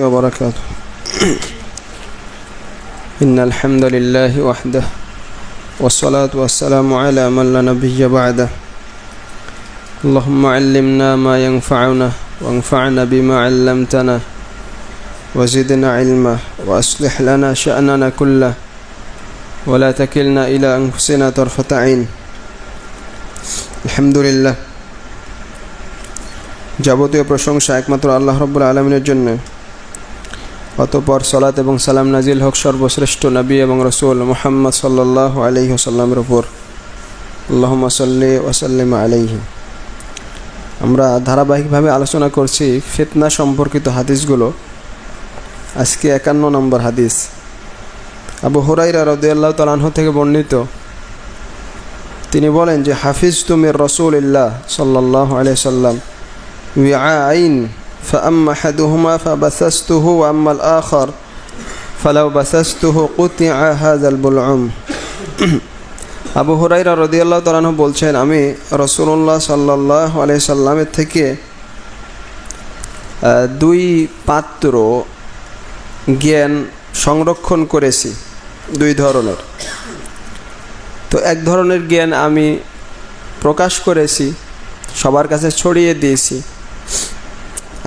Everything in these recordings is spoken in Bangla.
وبركاته إن الحمد لله وحده والصلاة والسلام على من لا نبي بعده اللهم علمنا ما ينفعنا وانفعنا بما علمتنا وزدنا علما وأصلح لنا شأننا كله ولا تكلنا إلى أنفسنا طرفة عين الحمد لله যাবতীয় প্রশংসা একমাত্র আল্লাহ রব্বুল আলমিনের জন্য অতপর সলাত এবং সালাম নাজিল হক সর্বশ্রেষ্ঠ নবী এবং রসুল মোহাম্মদ সাল্লাহ আলহি ওসাল্লামের ওপর আল্লাহমসল্লি ওসাল্লিম আলহি আমরা ধারাবাহিকভাবে আলোচনা করছি ফিতনা সম্পর্কিত হাদিসগুলো। আজকে একান্ন নম্বর হাদিস। আবু হরাইরা রদুয়াল্লাহ তালাহ থেকে বর্ণিত। তিনি বলেন যে হাফিজ তুমির রসুল ইল্লাহ সাল্লাহ আলহ সাল্লাম উই আইন فأما أحدهما فبثثته وأما الآخر فلو بثثته قطع هذا البلعم আবু হুরাইরা রদিয়াল্লাহ তালাহ বলছেন আমি রসুল্লাহ সাল্লাহ আলিয়া সাল্লামের থেকে দুই পাত্র জ্ঞান সংরক্ষণ করেছি দুই ধরনের তো এক ধরনের জ্ঞান আমি প্রকাশ করেছি সবার কাছে ছড়িয়ে দিয়েছি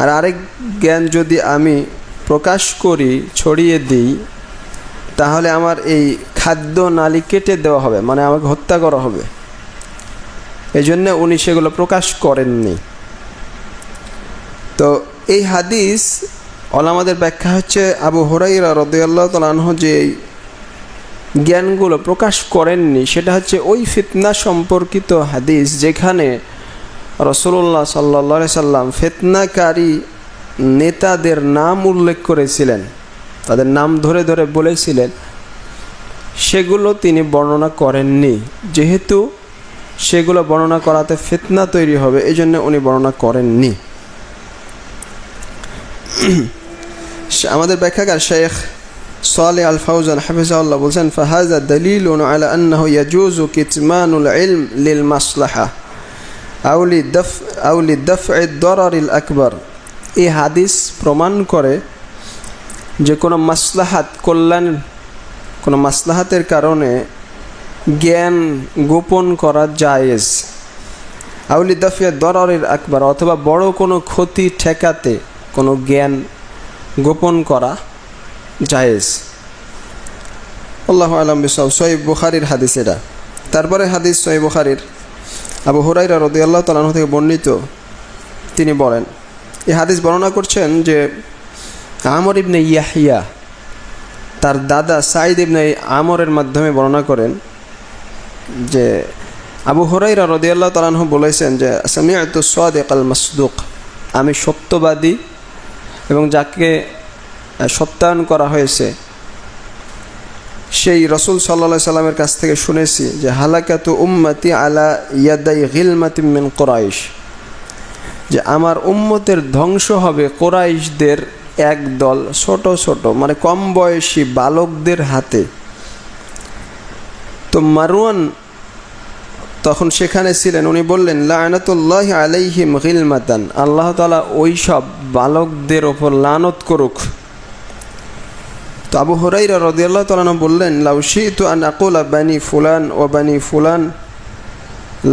আর আরেক জ্ঞান যদি আমি প্রকাশ করি, ছড়িয়ে দিই, তাহলে আমার এই খাদ্য নালি কেটে দেওয়া হবে মানে আমাকে হত্যা করা হবে। এই জন্য উনি সেগুলো প্রকাশ করেননি। তো এই হাদিস আমাদের ব্যাখ্যা হচ্ছে, আবু হরাইরা রদয়াল্লাহ তালাহ যে জ্ঞানগুলো প্রকাশ করেননি, সেটা হচ্ছে ওই ফিতনা সম্পর্কিত হাদিস যেখানে রসুল্লাহ সাল্লা সাল্লাম ফেতনাকারী নেতাদের নাম উল্লেখ করেছিলেন। তাদের নাম ধরে ধরে বলেছিলেন। সেগুলো তিনি বর্ণনা করেননি। যেহেতু সেগুলো বর্ণনা করাতে ফেতনা তৈরি হবে এই জন্য উনি বর্ণনা করেননি। আমাদের ব্যাখ্যাকার শেখ সালে আল ফাউজান হাফিজাউল্লাহ বলছেন ফাহাজা দলিল আলা আন্নাহু ইয়াজুজু কিতমানুল ইলম লিল মাসলাহা। আউলি দফ আউলি দফ দরারিল আকবর এই হাদিস প্রমাণ করে যে কোনো মাসলাহাত কল্যাণ, কোনো মাসলাহাতের কারণে জ্ঞান গোপন করা জায়েজ। আউলি দফিয়া দরারিল আকবর অথবা বড় কোনো ক্ষতি ঠেকাতে কোনো জ্ঞান গোপন করা জায়েজ। আল্লাহ আলম বিসব সৈব বুখারির হাদিস এটা। তারপরে হাদিস সৈব বুখারির আবু হুরাইরা রদি আল্লাহ তালাহ থেকে বর্ণিত, তিনি বলেন এই হাদিস বর্ণনা করছেন যে আমর ইবনে ইয়াহিয়া তার দাদা সাইদ ইবনে আমরের মাধ্যমে বর্ণনা করেন যে আবু হরাইরা রদি আল্লাহ তালাহ বলেছেন যে সামিয়াত সাদেক আল মাসদুক আমি সত্যবাদী এবং যাকে সত্যায়ন করা হয়েছে সেই রসুল সাল্লা সাল্লামের কাছ থেকে শুনেছি যে, হালাকাতু উম্মতি আলা ইয়াদাই গিলমাতিমিন কোরাইশ। যে, আমার উম্মতের ধ্বংস হবে কোরাইশদের এক দল ছোট ছোট মানে কম বয়সী বালকদের হাতে। তো মারুয়ান তখন সেখানে ছিলেন, উনি বললেন লায়নাতুল্লাহ আলাইহিম গিলমাতান। আল্লাহ তালা ওই সব বালকদের ওপর লানত করুক। তো আবু হরাইরা রদিয়াল্লাহ তালানা বললেন লাউশি তু আন আকুলা বানি ফুলান ও বানি ফুলান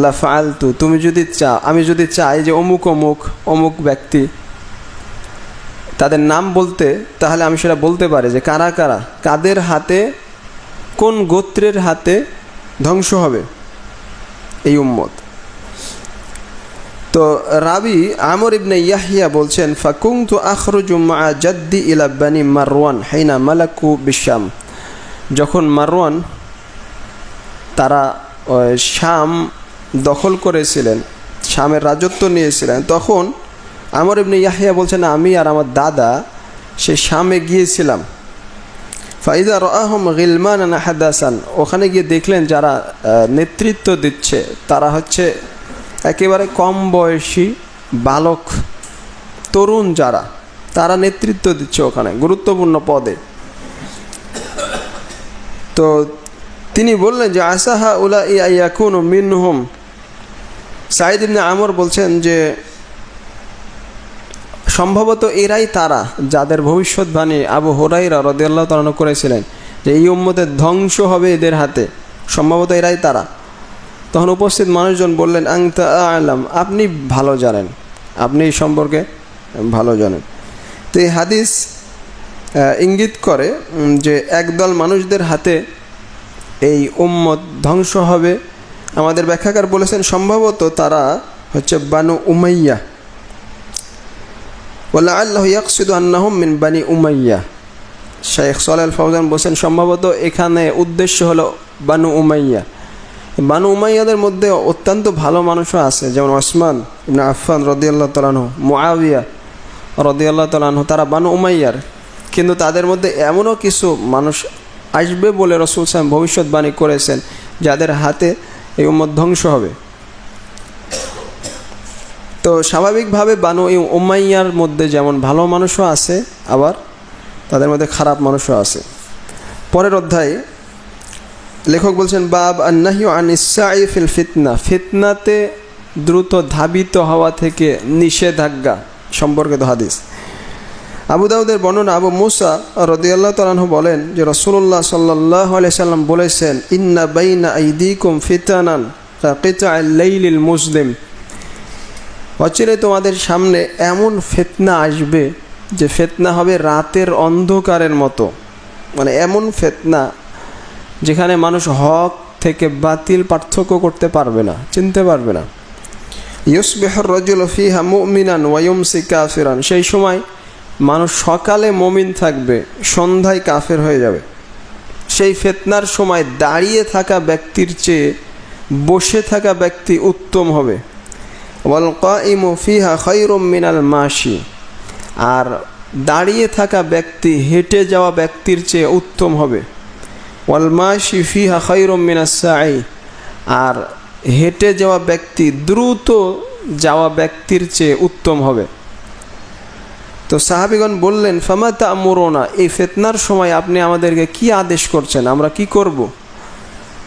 লাফালতু তুমি যদি চা আমি যদি চাই যে অমুক অমুক অমুক ব্যক্তি তাদের নাম বলতে, তাহলে আমি সেটা বলতে পারি যে কারা কারা, কাদের হাতে, কোন গোত্রের হাতে ধ্বংস হবে এই উম্মত। তো রাবি আমর ইবনে ইয়াহিয়া বলছেন ফাকুং তু আখরুজু মা জাদ্দি ইলা বানি মারওয়ান হাইনা মালাকু বিশাম। যখন মারওয়ান তারা শাম দখল করেছিলেন, শামের রাজত্ব নিয়েছিলেন, তখন আমর ইবনে ইয়াহিয়া বলছেন, আমি আর আমার দাদা সে শামে গিয়েছিলাম। ফাইদা রহম গিলমান হাদাসান ওখানে গিয়ে দেখলেন যারা নেতৃত্ব দিচ্ছে, তারা হচ্ছে একেবারে কম বয়সী বালক তরুণ যারা, তারা নেতৃত্ব দিচ্ছে ওখানে, গুরুত্বপূর্ণ পদে। তো তিনি বললেন যে, আসাহা উলা ইয়াকুন মিনহুম। সাইদ ইবনে আমর বলছেন যে, সম্ভবত এরাই তারা যাদের ভবিষ্যৎবাণী আবু হোরাইরা রদিয়াল্লাহ তালন করেছিলেন, যে এই উম্মতের ধ্বংস হবে এদের হাতে। সম্ভবত এরাই তারা। তখন উপস্থিত মানুষজন বললেন, আংতা আলাম, আপনি ভালো জানেন। আপনি এই সম্পর্কে ভালো জানেন। তো এই হাদিস ইঙ্গিত করে যে একদল মানুষদের হাতে এই উম্মত ধ্বংস হবে। আমাদের ব্যাখ্যাকার বলেছেন, সম্ভবত তারা হচ্ছে বানু উমাইয়া। বলে আল্লাহ ইয়াকসিদু আন্নাহম মিন বানি উমাইয়া। শেখ সলাল ফৌজান বলছেন, সম্ভবত এখানে উদ্দেশ্য হলো বানু উমাইয়া। বানু উমাইয়াদের মধ্যে অত্যন্ত ভালো মানুষও আছে, যেমন ওসমান ইবনে আফফান রদিয়াল্লাহ তালানহ মুআবিয়া রদিয়াল্লাহ তালানহ তারা বানু উমাইয়ার। কিন্তু তাদের মধ্যে এমনও কিছু মানুষ আসবে বলে রসুল সাহেব ভবিষ্যৎবাণী করেছেন, যাদের হাতে এই উম্মত ধ্বংস হবে। তো স্বাভাবিকভাবে বানু এই উমাইয়ার মধ্যে যেমন ভালো মানুষও আছে, আবার তাদের মধ্যে খারাপ মানুষও আছে। পরের অধ্যায়ে লেখক বলছেন, বাব আন্নাহিউ আন ইসাই ফিল ফিতনা। ফিতনাতে দ্রুত ধাবিত হওয়া থেকে নিষেধাজ্ঞা সম্পর্কিত হাদিস। আবু দাউদের বর্ণনা, আবু মুসা রদিয়াল্লাহ তালাহ বলেন যে রসুল্লাহ সাল্লাহ সাল্লাম বলেছেন, ইন্না বাইনা আইদিকুম ফিতানান লাইলিল মুসলিম। অচিরে তোমাদের সামনে এমন ফেতনা আসবে যে, ফেতনা হবে রাতের অন্ধকারের মতো। মানে এমন ফেতনা যেখানে মানুষ হক থেকে বাতিল পার্থক্য করতে পারবে না, চিনতে পারবে না। ইউসবেহর রজুল ফিহা মুমিনান ওয়ায়ুমসি কাফিরান। সেই সময় মানুষ সকালে মমিন থাকবে, সন্ধ্যায় কাফের হয়ে যাবে। সেই ফেতনার সময় দাঁড়িয়ে থাকা ব্যক্তির চেয়ে বসে থাকা ব্যক্তি উত্তম হবে। ওয়াল কাইমু ফিহা খৈরুম মিনাল মাসি আর দাঁড়িয়ে থাকা ব্যক্তি, হেঁটে যাওয়া ব্যক্তির চেয়ে উত্তম হবে। ওয়াল মাসি ফিহা খৈরুম মিনাস সাই আর হেঁটে যাওয়া ব্যক্তি, দ্রুত যাওয়া ব্যক্তির চেয়ে উত্তম হবে। তো সাহাবিগণ বললেন ফামাতা আমরোনা এই ফেতনার সময় আপনি আমাদেরকে কি আদেশ করছেন? আমরা কি করব?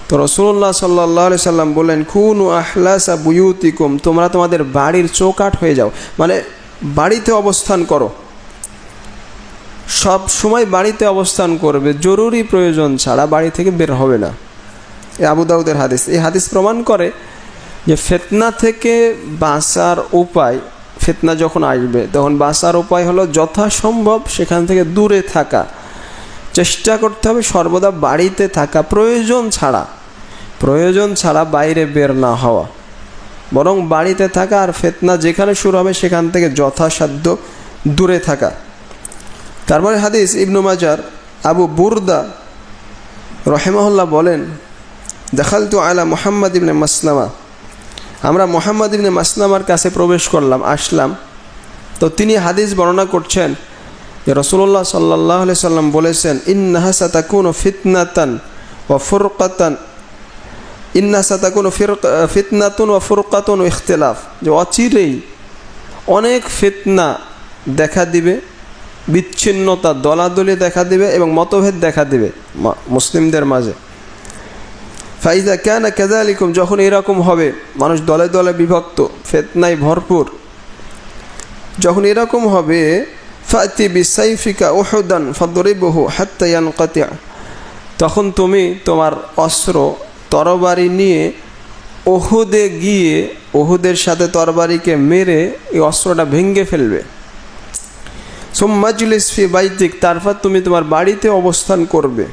তো রসুল্লাহ সাল্লাহ সাল্লাম বললেন, খুন আহলাসা বুয়ুতিকুম। তোমরা তোমাদের বাড়ির চৌকাট হয়ে যাও। মানে বাড়িতে অবস্থান করো। সব সময় বাড়িতে অবস্থান করবে, জরুরি প্রয়োজন ছাড়া বাড়ি থেকে বের হবে না। এ আবু দাউদের হাদিস। এই হাদিস প্রমাণ করে যে ফেতনা থেকে বাঁচার উপায়, ফেতনা যখন আসবে, তখন বাঁচার উপায় হলো যথাসম্ভব সেখান থেকে দূরে থাকা। চেষ্টা করতে হবে সর্বদা বাড়িতে থাকা। প্রয়োজন ছাড়া প্রয়োজন ছাড়া বাইরে বের না হওয়া। বরং বাড়িতে থাকা আর ফেতনা যেখানে শুরু হবে সেখান থেকে যথাসাধ্য দূরে থাকা। তারপরে হাদিস ইবনু মাজার আবু বুরদা রহেমহল্লা বলেন দেখাল তো আলা মোহাম্মদ ইবনে মাসলামা। আমরা মোহাম্মদ ইবনে মাসলামার কাছে প্রবেশ করলাম, আসলাম। তো তিনি হাদিস বর্ণনা করছেন, যে রসুল্লাহ সাল্লাহ সাল্লাম বলেছেন ইন্নাহা সাতাকুন ফিতনাতান ও ফুরকাতান। ইন্না সাতাকুন ফিতনাতুন ও ফুরকাতুন ইখতলাফ। যে অচিরেই অনেক ফিতনা দেখা দিবে বিচ্ছিন্নতা, দলাদলি দেখা দিবে এবং মতভেদ দেখা দিবে মুসলিমদের মাঝে। ফাইজা কেন কেজালিকুম যখন এরকম হবে, মানুষ দলে দলে বিভক্ত, ফেতনায় ভরপুর, যখন এরকম হবে, ফাতি বিসাইফিকা ওহদান ফদরিবহু হাত্তায়ান কাতিয়া তখন তুমি তোমার অস্ত্র, তরবারি নিয়ে ওহুদে গিয়ে ওহুদের সাথে তরবারিকে মেরে এই অস্ত্রটা ভেঙ্গে ফেলবে। সোম্মাজুলিস ফি বাইতিক, তারপর তুমি তোমার বাড়িতে অবস্থান করবে।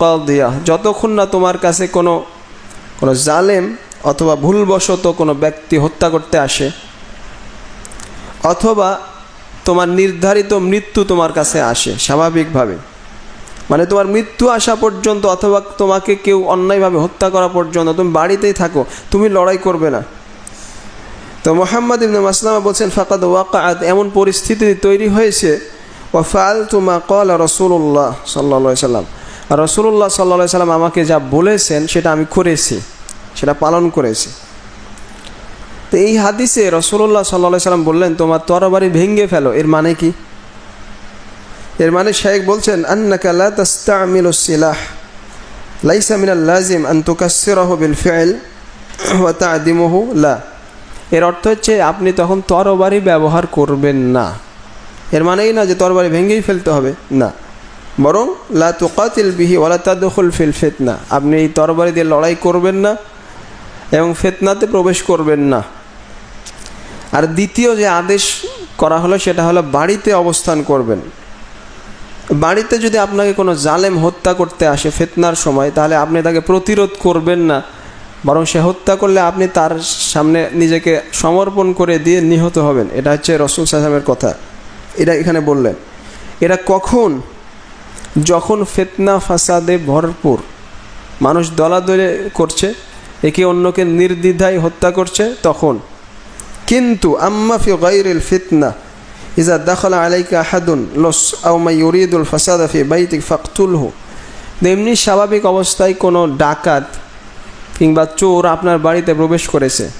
কাদিয়া। যতক্ষণ না তোমার কাছে কোনো কোনো জালেম অথবা ভুলবশত কোনো ব্যক্তি হত্যা করতে আসে, অথবা তোমার নির্ধারিত মৃত্যু তোমার কাছে আসে, স্বাভাবিকভাবে। মানে তোমার মৃত্যু আসা পর্যন্ত অথবা তোমাকে কেউ অন্যায়ভাবে হত্যা করা পর্যন্ত, তুমি বাড়িতেই থাকো, তুমি লড়াই করবে না। তো মোহাম্মদ ইবনে মাসলামা বলছেন, ফাকাদ ওয়াকাত এমন পরিস্থিতি তৈরি হয়েছে। ওয়াফাল তুমা কল রসুল্লাহ সাল্লা সাল্লাম আর রসুল্লাহ সাল্লা সাল্লাম আমাকে যা বলেছেন, সেটা আমি করেছি, সেটা পালন করেছি। তো এই হাদিসে রসুল্লাহ সাল্লা সাল্লাম বললেন, তোমার তরবারি ভেঙ্গে ফেলো এর মানে কি? এর মানে শেখ বলছেন, আন্নাকা লা তাস্তামিলু সিলাহ, লাইসা মিনাল লাজিম আন তুকাসসিরাহু বিল ফি'ল ওয়া তা'দিমুহু লা এর অর্থ হচ্ছে আপনি তখন তরবারি ব্যবহার করবেন না। এর মানেই না যে তরবারি ভেঙেই ফেলতে হবে, না। বরং লা তুকাতিল বিহি ওলা তাদুল ফিল ফেতনা। আপনি এই তরবারি দিয়ে লড়াই করবেন না এবং ফেতনাতে প্রবেশ করবেন না। আর দ্বিতীয় যে আদেশ করা হলো সেটা হলো বাড়িতে অবস্থান করবেন। বাড়িতে যদি আপনাকে কোনো জালেম হত্যা করতে আসে ফেতনার সময়, তাহলে আপনি তাকে প্রতিরোধ করবেন না। বরং সে হত্যা করলে আপনি তার সামনে নিজেকে সমর্পণ করে দিয়ে নিহত হবেন। এটা হচ্ছে রসুল সাহেবের কথা। এটা এখানে বললেন। এটা কখন? যখন ফেতনা ফাসাদে ভরপুর। মানুষ দলাদলে করছে, একে অন্যকে নির্দ্বিধায় হত্যা করছে, তখন। কিন্তু আম্মা ফি গাইরিল ফিতনা, ইজা দাখলা আলাইকা আহাদুন, লস আও মা ইউরিদুল ফাসাদা ফি বাইতিক ফাকতুলহু। এমনি স্বাভাবিক অবস্থায় কোনো ডাকাত কিংবা চোর আপনার বাড়িতে প্রবেশ করেছে।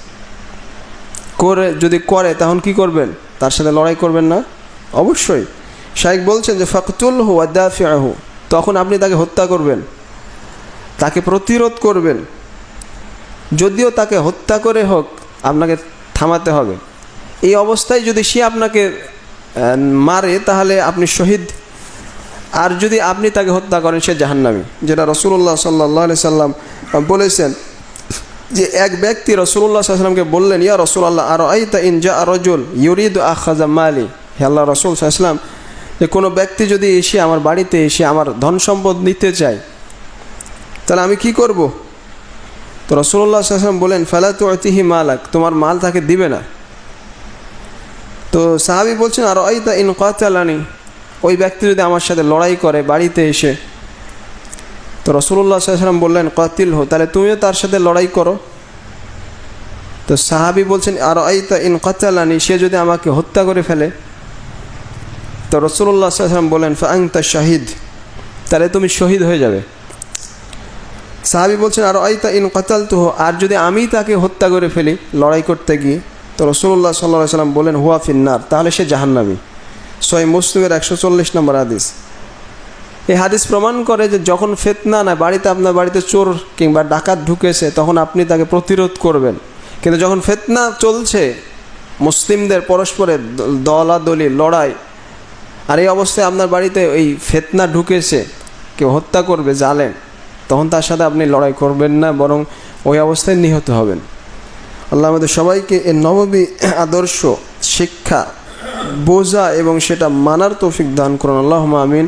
করে, যদি করে, তখন কি করবেন? তার সাথে লড়াই করবেন না? অবশ্যই। শাইক বলছেন যে ফাকতুল হু আদাফিয়াহু তখন আপনি তাকে হত্যা করবেন। তাকে প্রতিরোধ করবেন। যদিও তাকে হত্যা করে হোক, আপনাকে থামাতে হবে। এই অবস্থায় যদি সে আপনাকে মারে, তাহলে আপনি শহীদ। আর যদি আপনি তাকে হত্যা করেন, সে জাহান্নামি। যেটা রসুল্লাহ সাল্লাহ সাল্লাম বলেছেন যে এক ব্যক্তি রসুল্লাহ সাল্লামকে বললেন, ইয়া রসুল্লাহ আর আইতা ইন জা রজুল ইউরিদ আখাজা মালি? হে আল্লাহ রসুল সাল্লাম যে কোনো ব্যক্তি যদি এসে আমার বাড়িতে এসে আমার ধন সম্পদ নিতে চায়, তাহলে আমি কি করব? তো রসুল্লাহ সাল্লাম বলেন ফেলা তো অতিহি মালাক, তোমার মাল তাকে দিবে না। তো সাহাবি বলছেন আর আইতা ইন কাতালানি ওই ব্যক্তি যদি আমার সাথে লড়াই করে বাড়িতে এসে তো রসুল্লাহ সাল্লাম বললেন কাতিল হো তাহলে তুমিও তার সাথে লড়াই করো। তো সাহাবি বলছেন আর আইতা ইন কাতালানি, সে যদি আমাকে হত্যা করে ফেলে? তো রসুল্লাহ সাল্লাম বলেন ফাংতা শাহিদ, তাহলে তুমি শহীদ হয়ে যাবে। সাহাবি বলছেন আর আইতা ইন কাতাল তো আর যদি আমি তাকে হত্যা করে ফেলি লড়াই করতে গিয়ে? তো রসুল্লাহ সাল্লাহ সাল্লাম বলেন হুয়া ফিন্নার তাহলে সে জাহান্নামি। ছয় মুসলিমের একশো চল্লিশ নম্বর হাদিস। এই হাদিস প্রমাণ করে যে যখন ফেতনা না, বাড়িতে আপনার বাড়িতে চোর কিংবা ডাকাত ঢুকেছে, তখন আপনি তাকে প্রতিরোধ করবেন। কিন্তু যখন ফেতনা চলছে, মুসলিমদের পরস্পরের দলাদলি, লড়াই, আর এই অবস্থায় আপনার বাড়িতে ওই ফেতনা ঢুকেছে, কেউ হত্যা করবে, জালেম, তখন তার সাথে আপনি লড়াই করবেন না, বরং ওই অবস্থায় নিহত হবেন। আল্লাহ আমাদের সবাইকে এর নববী আদর্শ, শিক্ষা, বোঝা এবং সেটা মানার তৌফিক দান করুন। আল্লাহ আমিন।